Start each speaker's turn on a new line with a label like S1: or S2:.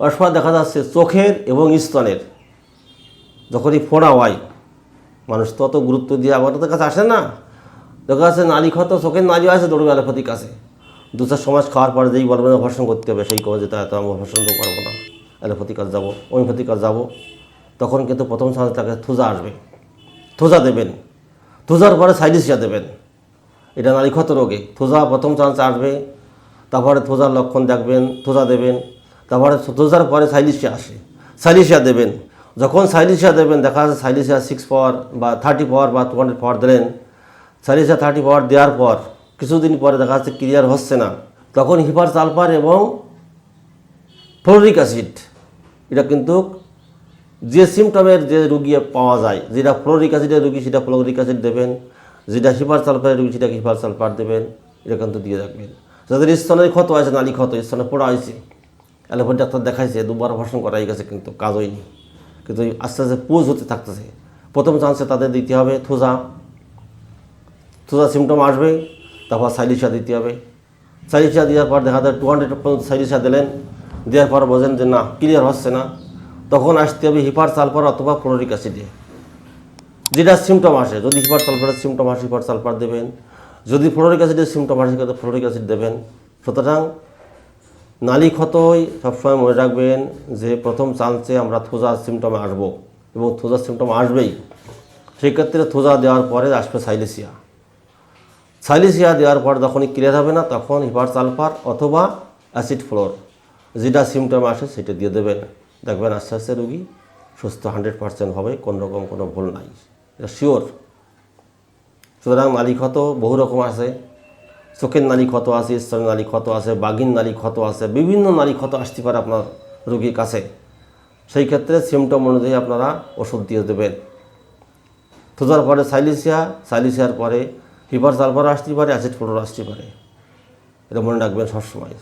S1: অনেক সময় দেখা যাচ্ছে চোখের এবং স্তনের। যখনই ফোড়া হয়, মানুষ তত গুরুত্ব দিয়ে আমাদের কাছে আসে না। দেখা যাচ্ছে নালী ক্ষত চোখের নালী আছে দৌড়বে অ্যালোপ্যাথিক কাছে। দু চার সমাজ খাওয়ার পরে যেই বলবেন অপারেশন করতে হবে, সেই কবে যেতে হয়তো আমি অপারেশন তো পারব না। অ্যালোপ্যাথিক কাজ যাব হোমিওপ্যাথিক কাজ যাব। তখন কিন্তু প্রথম সমাজ তাকে থুজা আসবে। থোজা দেবেন। থোজার পরে সাইলিসিয়া দেবেন। এটা নারী ক্ষত রোগে। থোজা প্রথম চান্স আসবে, তারপরে থোজার লক্ষণ দেখবেন, থোজা দেবেন। তারপরে থোজার পরে সাইলিসিয়া আসে। সাইলিসিয়া দেবেন। যখন সাইলিসিয়া দেবেন, দেখা যাচ্ছে সাইলিসিয়া সিক্স পাওয়ার বা থার্টি পাওয়ার বা টু হান্ড্রেড পাওয়ার দিলেন। সাইলিসিয়া থার্টি পাওয়ার দেওয়ার পর কিছুদিন পরে দেখা যাচ্ছে ক্লিয়ার হচ্ছে না। তখন হিপার সালফার এবং ফ্লোরিক অ্যাসিড, এটা কিন্তু যে সিমটমের যে রুগী পাওয়া যায়, যেটা ফ্লোরিক অ্যাসিডের রুগী, সেটা ফ্লোরিক অ্যাসিড দেবেন। যেটা হিপার সালফারের রুগী সেটা হিপার সালফার দেবেন। এটা কিন্তু দিয়ে রাখবেন। যাদের স্তনের ক্ষত আছে নালী ক্ষত, স্তনে পোড়া হয়েছে অ্যালোপ্যাথি ডাক্তার দেখাইছে, দুবার অপারেশন করাই গেছে, কিন্তু কাজ হয়নি কিন্তু আস্তে আস্তে পোজ হতে থাকতেছে। প্রথম চান্সে তাদের দিতে হবে থোজা। থোজা সিমটম আসবে, তারপর সাইলিশা দিতে হবে। সাইলিশা দেওয়ার পর দেখা যায় টু হান্ড্রেড পর্যন্ত সাইলিশা দিলেন। দেওয়ার পর বোঝেন যে, না ক্লিয়ার হচ্ছে না। তখন আসতে হবে হিপার সালফার অথবা ফ্লোরিক অ্যাসিডে যেটা সিমটম আসে, যদি হিপার সালফারের সিমটম আসে হিপার সালফার দেবেন। যদি ফ্লোরিক অ্যাসিডের সিমটম আসে ফ্লোরিক অ্যাসিড দেবেন। সুতরাং নালী ক্ষতই সবসময় মনে রাখবেন যে প্রথম চান্সে আমরা থোজা সিমটমে আসব এবং থোজার সিমটম আসবেই। সেক্ষেত্রে থোজা দেওয়ার পরে আসবে সাইলেসিয়া সাইলেসিয়া দেওয়ার পর যখনই ক্লিয়ার হবে না, তখন হিপার সালফার অথবা অ্যাসিড ফ্লোর যেটা সিমটম আসে সেটা দিয়ে দেবেন। দেখবেন আস্তে আস্তে রুগী সুস্থ হান্ড্রেড পার্সেন্ট হবে, কোনো রকম কোনো ভুল নাই। এটা শিওর সুতরাং নালী ক্ষত বহু রকম আছে। চোখের নালী ক্ষত আছে, স্তনের নালী ক্ষত আছে, বাঘিন নালী ক্ষত আছে, বিভিন্ন নালী ক্ষত আসতে পারে আপনার রোগীর কাছে। সেই ক্ষেত্রে সিমটম অনুযায়ী আপনারা ওষুধ দিয়ে দেবেন। থোজার পরে সাইলিসিয়া, সাইলিসিয়ার পরে হিপার সালফার আসতে পারে অ্যাসিড ফ্লোর আসতে পারে। এটা মনে রাখবেন সবসময়।